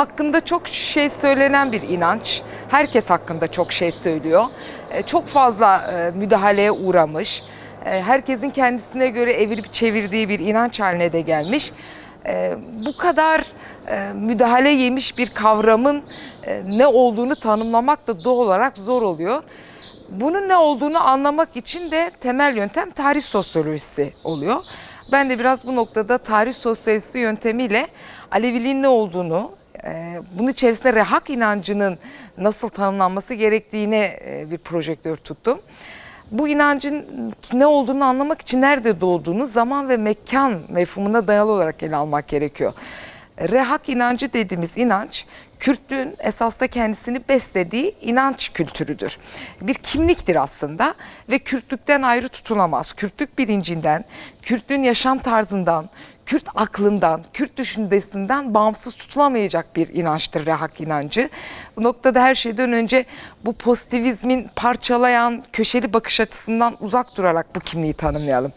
hakkında çok şey söylenen bir inanç. Herkes hakkında çok şey söylüyor. E, Çok fazla e, müdahaleye uğramış. E, Herkesin kendisine göre evirip çevirdiği bir inanç haline de gelmiş. Bu kadar müdahale yemiş bir kavramın ne olduğunu tanımlamak da doğal olarak zor oluyor. Bunun ne olduğunu anlamak için de temel yöntem tarih sosyolojisi oluyor. Ben de biraz bu noktada tarih sosyolojisi yöntemiyle Aleviliğin ne olduğunu, e, bunun içerisinde rehak inancının nasıl tanımlanması gerektiğine e, bir projektör tuttum. Bu inancın ne olduğunu anlamak için nerede doğduğunu zaman ve mekan mefhumuna dayalı olarak ele almak gerekiyor. Rehak inancı dediğimiz inanç Kürtlüğün esasda kendisini beslediği inanç kültürüdür. Bir kimliktir aslında ve Kürtlükten ayrı tutulamaz. Kürtlük bilincinden, Kürtlüğün yaşam tarzından, Kürt aklından, Kürt düşüncesinden bağımsız tutulamayacak bir inançtır Rehak inancı. Bu noktada her şeyden önce bu pozitivizmin parçalayan köşeli bakış açısından uzak durarak bu kimliği tanımlayalım.